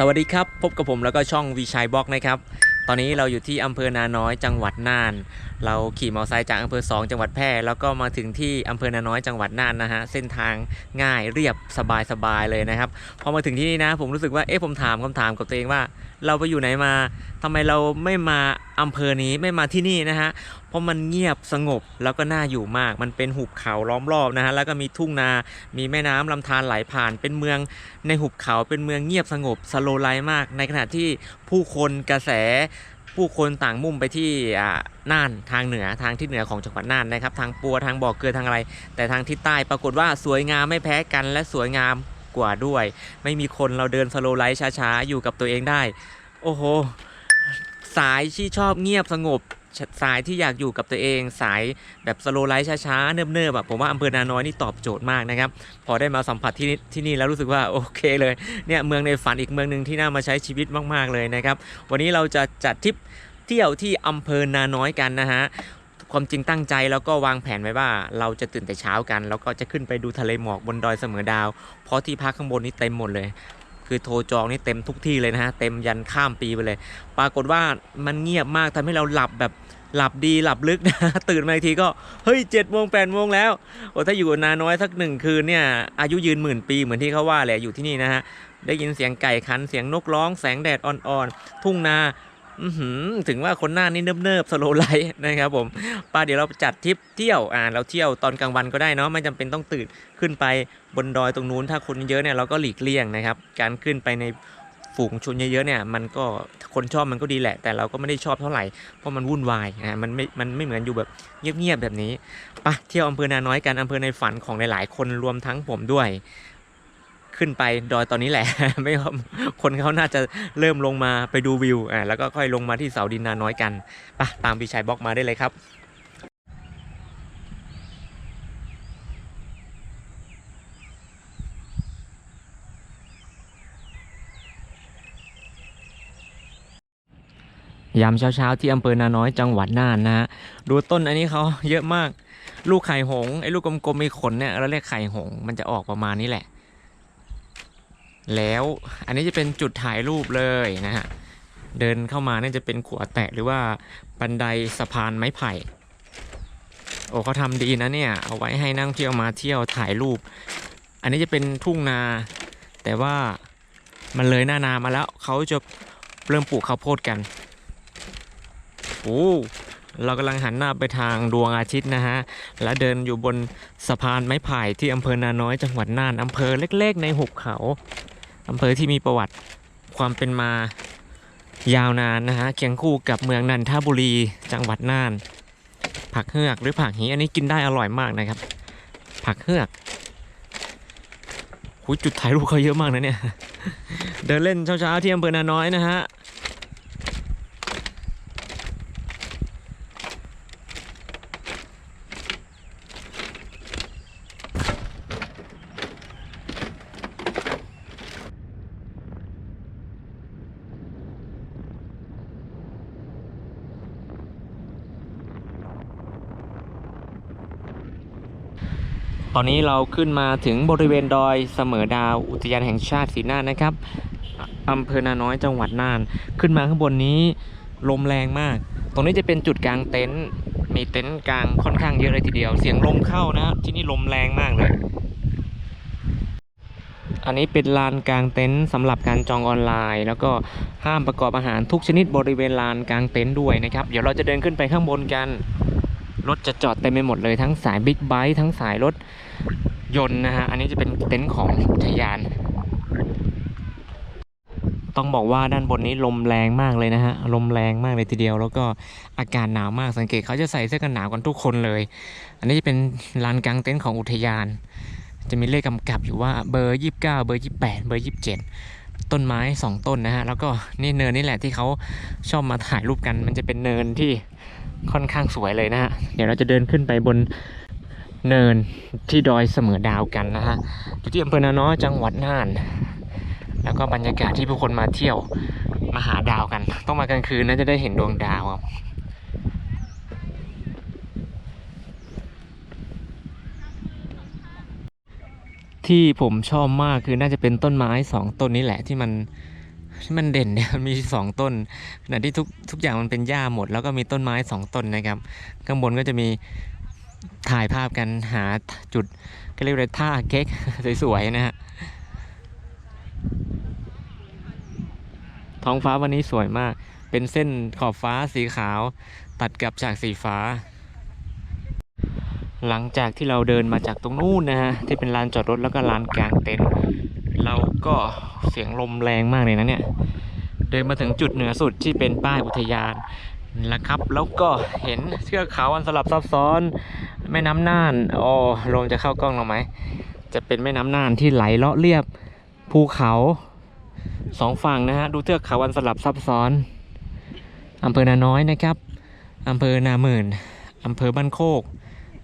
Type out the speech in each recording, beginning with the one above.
สวัสดีครับ พบกับผมแล้วก็ช่องวีชัยบล็อกนะครับ ตอนนี้เราอยู่ที่อำเภอนาน้อยจังหวัดน่าน เราขี่มอเตอร์ไซค์จากอำเภอ 2 จังหวัดแพร่แล้วก็มาถึงที่อำเภอนาน้อยจังหวัดน่านนะฮะเส้นทางง่ายเรียบสบายสบายๆเลยนะครับพอมาถึงที่นี่นะ ผมรู้สึกว่าเอ๊ะผมถามคำถามกับตัวเองว่า เราไปอยู่ไหนมาทำไมเราไม่มาอำเภอนี้ไม่มาที่นี่นะฮะ เพราะมันเงียบสงบแล้วก็น่าอยู่มาก มันเป็นหุบเขาล้อมรอบนะฮะ แล้วก็มีทุ่งนา มีแม่น้ำลำธารไหลผ่าน เป็นเมืองในหุบเขา เป็นเมืองเงียบสงบสโลไลมาก ในขณะที่ผู้คนกระแสผู้คนต่างมุ่งไปที่น่านทางเหนือทางที่เหนือของจังหวัดน่านนะครับ ทางปัวทางบ่อเกลือทางอะไร แต่ทางทิศใต้ปรากฏว่าสวยงามไม่แพ้กันและสวยงามกว่าด้วย ไม่มีคนเราเดินสโลไลฟ์ช้าๆ อยู่กับตัวเองได้ โอ้โห สายที่ชอบเงียบสงบ สายที่อยากอยู่กับตัวเอง สายแบบสโลไลฟ์ช้าๆ เนิบๆแบบผมว่าอำเภอนาน้อยนี่ตอบโจทย์มากนะครับ พอได้มาสัมผัสที่นี่ที่นี่แล้วรู้สึกว่าโอเคเลย เนี่ยเมืองในฝันอีกเมืองหนึ่งที่น่ามาใช้ชีวิตมากๆเลยนะครับ วันนี้เราจะจัดทริปเที่ยวที่อำเภอนาน้อยกันนะฮะความจริงตั้งใจแล้วก็วางแผนไว้ว่าเราจะตื่นแต่เช้ากัน แล้วก็จะขึ้นไปดูทะเลหมอกบนดอยเสมอดาว เพราะที่พักข้างบนนี่เต็มหมดเลย คือโทรจองนี่เต็มทุกที่เลยนะฮะ เต็มยันข้ามปีไปเลย ปรากฏว่ามันเงียบมากทำให้เราหลับแบบหลับดีหลับลึกนะ ตื่นมาอีกทีก็ เฮ้ยเจ็ดโมงแปดโมงแล้วโอ้ถ้าอยู่นานน้อยสักหนึ่งคืนเนี่ย อายุยืนหมื่นปีเหมือนที่เขาว่าแหละอยู่ที่นี่นะฮะ ได้ยินเสียงไก่ขันเสียงนกร้องแสงแดดอ่อนๆ ทุ่งนา ถึงว่าคนหน้านี่เนิบๆสโลไลท์นะครับผมป้าเดี๋ยวเราจัดทริปเที่ยวอ่าเราเที่ยวตอนกลางวันก็ได้เนาะไม่จำเป็นต้องตื่นขึ้นไปบนดอยตรงนู้นถ้าคนเยอะเนี่ยเราก็หลีกเลี่ยงนะครับ การขึ้นไปในฝูงชนเยอะๆเนี่ยมันก็คนชอบมันก็ดีแหละ แต่เราก็ไม่ได้ชอบเท่าไหร่เพราะมันวุ่นวายอ่ามันไม่มันไม่เหมือนอยู่แบบเงียบๆแบบนี้ไปเที่ยวอำเภอนาน้อยกันอำเภอในฝันของหลายๆคนรวมทั้งผมด้วย ขึ้นไปดอยตอนนี้แหละ ไม่ครับคนเขาน่าจะเริ่มลงมาไปดูวิวอ่าแล้วก็ค่อยลงมาที่เสาดินนาน้อยกันไปตามพี่ชายบล็อกมาได้เลยครับยามเช้าๆที่อำเภอนาน้อยจังหวัดน่านนะฮะดูต้นอันนี้เขาเยอะมาก ลูกไข่หงไอ้ลูกกลมๆมีขนเนี่ยเราเรียกไข่หง มันจะออกประมาณนี้แหละ แล้วอันนี้จะเป็นจุดถ่ายรูปเลยนะฮะเดินเข้ามาเนี่ยจะเป็นขวแตะหรือว่าบันไดสะพานไม้ไผ่ โอ้เขาทำดีนะเนี่ย เอาไว้ให้นั่งเที่ยวมาเที่ยวถ่ายรูป อันนี้จะเป็นทุ่งนา แต่ว่ามันเลยหน้านามาแล้วเขาจะเริ่มปลูกข้าวโพดกันโอ้เรากำลังหันหน้าไปทางดวงอาทิตย์นะฮะ และเดินอยู่บนสะพานไม้ไผ่ที่อำเภอนาน้อยจังหวัดน่านอำเภอเล็ก ๆ ในหุบเขา อำเภอที่มีประวัติความเป็นมายาวนานนะฮะเคียงคู่กับเมืองนันทบุรีจังหวัดน่าน ผักเฮือกหรือผักหีอันนี้กินได้อร่อยมากนะครับ ผักเฮือกหุยจุดถ่ายรูปเขาเยอะมากนะเนี่ย เดินเล่นเช้าๆที่อำเภอนาน้อยนะฮะ อนนี้เราขึ้นมาถึงบริเวณดอยเสมอดาวอุทยานแห่งชาติศรีน่านนะครับอำเภอนาน้อยจังหวัดน่าน ขึ้นมาข้างบนนี้ลมแรงมาก ตรงนี้จะเป็นจุดกลางเต็นท์มีเต็นท์กลางค่อนข้างเยอะเลยทีเดียว เสียงลมเข้านะที่นี่ลมแรงมากเลย อันนี้เป็นลานกลางเต็นท์สำหรับการจองออนไลน์ แล้วก็ห้ามประกอบอาหารทุกชนิดบริเวณลานกลางเต็นท์ด้วยนะครับ เดี๋ยวเราจะเดินขึ้นไปข้างบนกันรถจะจอดเต็มไปหมดเลยทั้งสายบิ๊กไบค์ทั้งสายรถ ยนต์นะฮะ อันนี้จะเป็นเต็นท์ของอุทยาน ต้องบอกว่าด้านบนนี้ลมแรงมากเลยนะฮะ ลมแรงมากเลยทีเดียว แล้วก็อากาศหนาวมากสังเกตเขาจะใส่เสื้อกันหนาวกันทุกคนเลย อันนี้จะเป็นลานกลางเต็นท์ของอุทยาน จะมีเลขกำกับอยู่ว่าเบอร์ 29 เบอร์ 28 เบอร์ 27 ต้นไม้ 2 ต้นนะฮะ แล้วก็นี่เนินนี่แหละที่เขาชอบมาถ่ายรูปกัน มันจะเป็นเนินที่ค่อนข้างสวยเลยนะฮะ เดี๋ยวเราจะเดินขึ้นไปบน เนินที่ดอยเสมอดาวกันนะฮะอยู่ที่อำเภอนาน้อยจังหวัดน่าน แล้วก็บรรยากาศที่ผู้คนมาเที่ยวมาหาดาวกัน ต้องมากลางคืนน่าจะได้เห็นดวงดาวครับที่ผมชอบมากคือน่าจะเป็นต้นไม้สองต้นนี้แหละที่มันที่มันเด่นเนี่ยมีสองต้นขณะที่ทุกทุกอย่างมันเป็นหญ้าหมด แล้วก็มีต้นไม้สองต้นนะครับ ข้างบนก็จะมี ถ่ายภาพกันหาจุดก็เรียกว่าท่าเก๊กสวยๆนะฮะท้องฟ้าวันนี้สวยมาก เป็นเส้นขอบฟ้าสีขาว ตัดกับฉากสีฟ้า หลังจากที่เราเดินมาจากตรงนู้นนะฮะที่เป็นลานจอดรถแล้วก็ลานกลางเต็นท์เราก็เสียงลมแรงมากเลยนะเนี่ยเดินมาถึงจุดเหนือสุดที่เป็นป้ายอุทยานแล้วครับ แล้วก็เห็นเทือกเขาอันสลับซับซ้อน แม่น้ำน่านอ๋อลมจะเข้ากล้องเราไหม จะเป็นแม่น้ำน่านที่ไหลเลาะเรียบภูเขาสองฝั่งนะฮะ ดูเทือกเขาอันสลับซับซ้อนอำเภอนาน้อยนะครับอำเภอนาหมื่นอำเภอบ้านโคก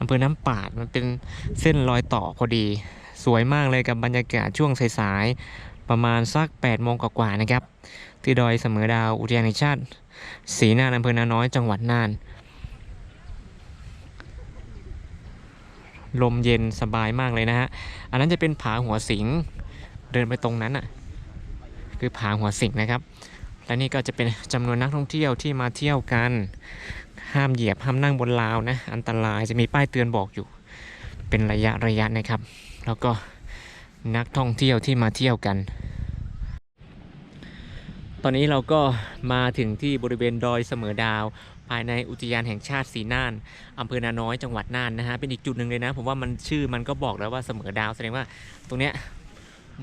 อำเภอน้ำปาดมันเป็นเส้นรอยต่อพอดี สวยมากเลยกับบรรยากาศช่วงสายๆประมาณสัก8โมงกว่าๆนะครับ ที่ดอยเสมอดาวอุทยานแห่งชาติศรีน่านอำเภอนาน้อยจังหวัดน่าน ลมเย็นสบายมากเลยนะฮะ อันนั้นจะเป็นผาหัวสิง เดินไปตรงนั้นอะ คือผาหัวสิงนะครับ และนี่ก็จะเป็นจำนวนนักท่องเที่ยวที่มาเที่ยวกัน ห้ามเหยียบห้ามนั่งบนราวนะ อันตรายจะมีป้ายเตือนบอกอยู่ เป็นระยะระยะนะครับ แล้วก็นักท่องเที่ยวที่มาเที่ยวกัน ตอนนี้เราก็มาถึงที่บริเวณดอยเสมอดาว ภายในอุทยานแห่งชาติสีน่านอำเภอนาน้อยจังหวัดน่านนะฮะเป็นอีกจุดหนึ่งเลยนะ ผมว่ามันชื่อมันก็บอกแล้วว่าเสมอดาวแสดงว่าตรงเนี้ย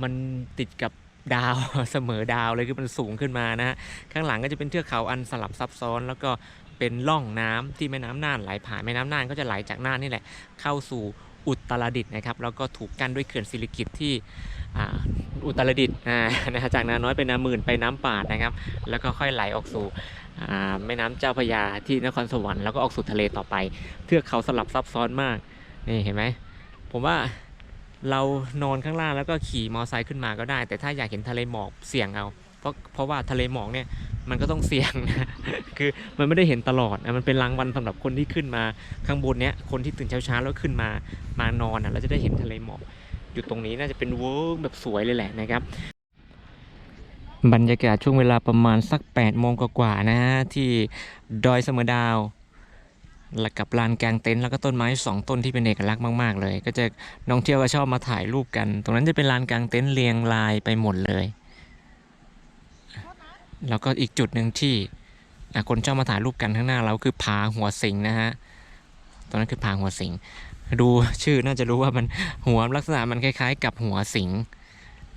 มันติดกับดาวเสมอดาวเลยคือมันสูงขึ้นมานะฮะข้างหลังก็จะเป็นเทือกเขาอันสลับซับซ้อน แล้วก็เป็นล่องน้ำที่แม่น้ำน่านไหลผ่านแม่น้ำน่านก็จะไหลจากน่านนี่แหละเข้าสู่ อุตรดิตถ์นะครับแล้วก็ถูกกั้นด้วยเขื่อนศิริกิตที่อุตรดิตถ์นะฮะจากนาน้อยไปนาหมื่นไปน้ำป่านะครับ แล้วก็ค่อยไหลออกสู่แม่น้ำเจ้าพยาที่นครสวรรค์แล้วก็ออกสู่ทะเลต่อไป เทือกเขาสลับซับซ้อนมากนี่เห็นไหมผมว่าเรานอนข้างล่างแล้วก็ขี่มอไซค์ขึ้นมาก็ได้ แต่ถ้าอยากเห็นทะเลหมอกเสี่ยงเอา เพราะเพราะว่าทะเลหมอกเนี่ยมันก็ต้องเสี่ยงนะคือมันไม่ได้เห็นตลอดนะมันเป็นรางวัลสำหรับคนที่ขึ้นมาข้างบนเนี้ยคนที่ตื่นเช้าๆแล้วขึ้นมามานอนอะเราจะได้เห็นทะเลหมอกอยู่ตรงนี้น่าจะเป็นเวิร์กแบบสวยเลยแหละนะครับ บรรยากาศช่วงเวลาประมาณสัก8โมงกว่าๆนะฮะที่ดอยเสมอดาวและกับลานกลางเต็นท์แล้วก็ต้นไม้สองต้นที่เป็นเอกลักษณ์มาก ๆ เลย ก็จะน้องเที่ยวก็ชอบมาถ่ายรูปกัน ตรงนั้นจะเป็นลานกลางเต็นท์เรียงรายไปหมดเลย แล้วก็อีกจุดหนึ่งที่คนชอบมาถ่ายรูปกันข้างหน้าเราคือผาหัวสิงนะฮะตอนนั้นคือผาหัวสิง ดูชื่อน่าจะรู้ว่ามันหัวลักษณะมันคล้าย ๆ กับหัวสิง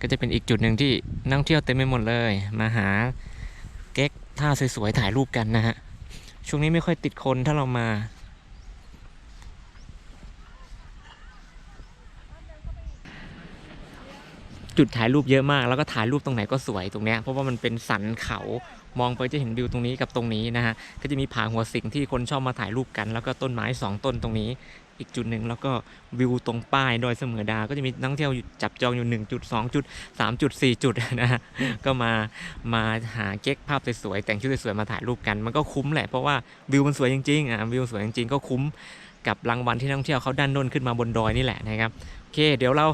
ก็จะเป็นอีกจุดหนึ่งที่นักท่งเที่ยวเต็มไปหมดเลย มาหาเก๊กท่าสวยๆถ่ายรูปกันนะฮะช่วงนี้ไม่ค่อยติดคนถ้าเรามา จุดถ่ายรูปเยอะมาก แล้วก็ถ่ายรูปตรงไหนก็สวยตรงเนี้ยเพราะว่ามันเป็นสันเขามองไปจะเห็นวิวตรงนี้กับตรงนี้นะฮะก็จะมีผาหัวสิงที่คนชอบมาถ่ายรูปกัน แล้วก็ต้นไม้สองต้นตรงนี้อีกจุดหนึ่งแล้วก็วิวตรงป้ายดอยเสมอดา ก็จะมีนักท่องเที่ยวจับจองอยู่1จุด2จุด3จุด4จุดนะฮะก็มามาหาเก๊กภาพสวยๆแต่งชุดสวยๆมาถ่ายรูปกัน มันก็คุ้มแหละเพราะว่าวิวมันสวยจริงๆอะวิวสวยจริงๆก็คุ้มกับรางวัลที่นักท่องเที่ยวเขาดันด้นขึ้นมาบนดอยนี่แหละนะครับโอเค เดี๋ยวเรา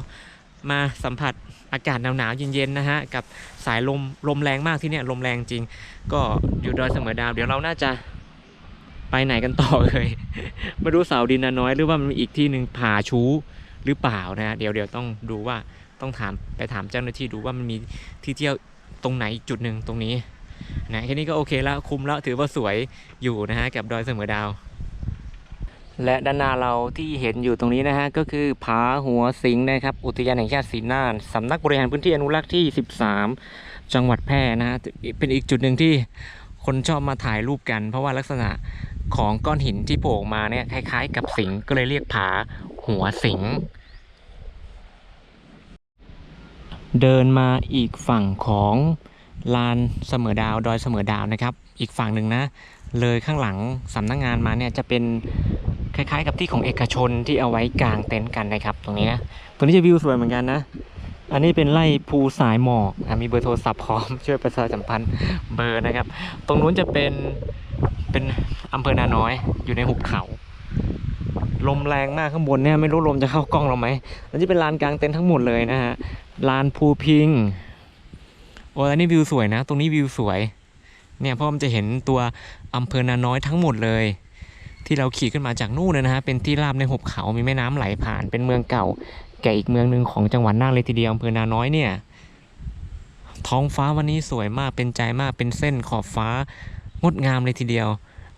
มาสัมผัสอากาศหนาวๆเย็นๆนะฮะกับสายลมลมแรงมากที่เนี่ยลมแรงจริง ก็อยู่ดอยเสมอดาว เดี๋ยวเราน่าจะไปไหนกันต่อเลยไม่รู้เสาดินน้อย หรือว่ามันมีอีกที่หนึ่งผาชูหรือเปล่านะฮะเดี๋ยวเดี๋ยวต้องดูว่าต้องถามไปถามเจ้าหน้าที่ดูว่ามันมีที่เที่ยวตรงไหนอีกจุดหนึ่งตรงนี้นะแค่นี้ก็โอเคแล้วคุ้มแล้วถือว่าสวยอยู่นะฮะกับดอยเสมอดาว และด้านหน้าเราที่เห็นอยู่ตรงนี้นะฮะก็คือผาหัวสิงนะครับ อุทยานแห่งชาติศรีน่านสำนักบริหารพื้นที่อนุรักษ์ที่ 13 จังหวัดแพร่นะฮะเป็นอีกจุดหนึ่งที่คนชอบมาถ่ายรูปกัน เพราะว่าลักษณะของก้อนหินที่โผล่มาเนี่ยคล้ายๆ กับสิงก็เลยเรียกผาหัวสิง เดินมาอีกฝั่งของลานเสมอดาวดอยเสมอดาวนะครับ อีกฝั่งหนึ่งนะ เลยข้างหลังสำนักงงานมาเนี่ยจะเป็นคล้ายๆ กับที่ของเอกชนที่เอาไว้กางเต็นท์กันนะครับ ตรงนี้นะตรงนี้จะวิวสวยเหมือนกันนะ อันนี้เป็นไร่ภูสายหมอกอมีเบอร์โทรศัพท์พร้อมช่วยประชาสัมพันธ์เบอร์นะครับ ตรงนู้นจะเป็นเป็นอำเภอนาน้อยอยู่ในหุบเขาลมแรงมากข้างบนเนี่ยไม่รู้ลมจะเข้ากล้องเราไหมแล้วจะเป็นลานกลางเต็นท์ทั้งหมดเลยนะฮะลานภูพิงโอ้อันนี้วิวสวยนะ ตรงนี้วิวสวย เนี่ยเพราะมันจะเห็นตัว อำเภอนาน้อยทั้งหมดเลย ที่เราขี่ขึ้นมาจากนู่นเลยนะฮะเป็นที่ราบในหุบเขามีแม่น้ำไหลผ่านเป็นเมืองเก่า แก่อีกเมืองหนึ่งของจังหวัดน่านเลยทีเดียวอำเภอนาน้อยเนี่ยท้องฟ้าวันนี้สวยมากเป็นใจมากเป็นเส้นขอบฟ้างดงามเลยทีเดียว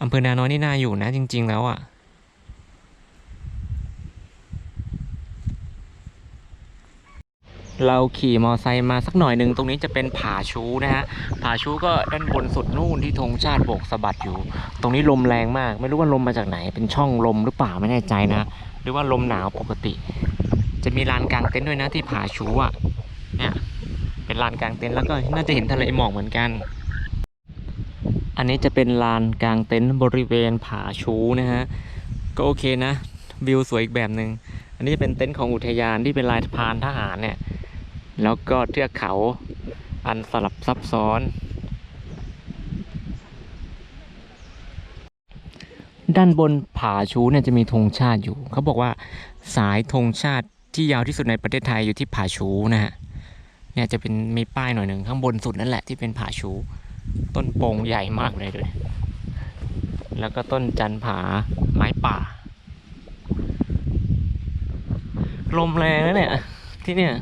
อำเภอนาน้อยนี่น่าอยู่นะจริง ๆ แล้วอะ่ะ เราขี่มอไซค์มาสักหน่อยหนึ่งตรงนี้จะเป็นผาชูนะฮะผาชูก็ด้านบนสุดนู่นที่ธงชาติโบกสะบัดอยู่ ตรงนี้ลมแรงมาก ไม่รู้ว่าลมมาจากไหน เป็นช่องลมหรือเปล่าไม่แน่ใจนะ หรือว่าลมหนาวปกติ จะมีลานกลางเต็นท์ด้วยนะที่ผาชูอะเนี่ยเป็นลานกลางเต็นท์แล้วก็น่าจะเห็นทะเลหมอกเหมือนกัน อันนี้จะเป็นลานกลางเต็นท์บริเวณผาชูนะฮะก็โอเคนะวิวสวยอีกแบบหนึ่งอันนี้เป็นเต็นท์ของอุทยานที่เป็นลายพานทหารเนี่ย แล้วก็เทือกเขาอันสลับซับซ้อน ด้านบนผาชูเนี่ยจะมีธงชาติอยู่ เขาบอกว่าสายธงชาติที่ยาวที่สุดในประเทศไทยอยู่ที่ผาชูนะฮะเนี่ยจะเป็นมีป้ายหน่อยหนึ่งข้างบนสุดนั่นแหละที่เป็นผาชู ต้นโปงใหญ่มากเลยด้วย แล้วก็ต้นจันผาไม้ป่า ลมแรงนะเนี่ยที่เนี่ย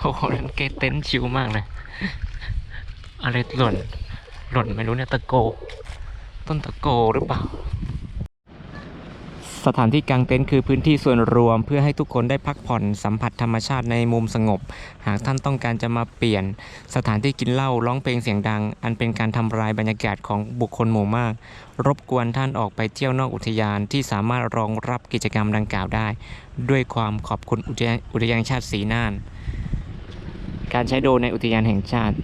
โอ้โหนั่นเกเต็นชิวมากเลยอะไรหล่น หล่นไม่รู้เนี่ยตะโก ต้นตะโกหรือเปล่า สถานที่กางเต็นท์คือพื้นที่ส่วนรวม เพื่อให้ทุกคนได้พักผ่อนสัมผัสธรรมชาติในมุมสงบ หากท่านต้องการจะมาเปลี่ยน สถานที่กินเหล้าร้องเพลงเสียงดัง อันเป็นการทำลายบรรยากาศของบุคคลหมู่มาก รบกวนท่านออกไปเที่ยวนอกอุทยานที่สามารถรองรับกิจกรรมดังกล่าวได้ ด้วยความขอบคุณอุทยานอุทยานแห่งชาติสีน่าน การใช้โดรนในอุทยานแห่งชาติ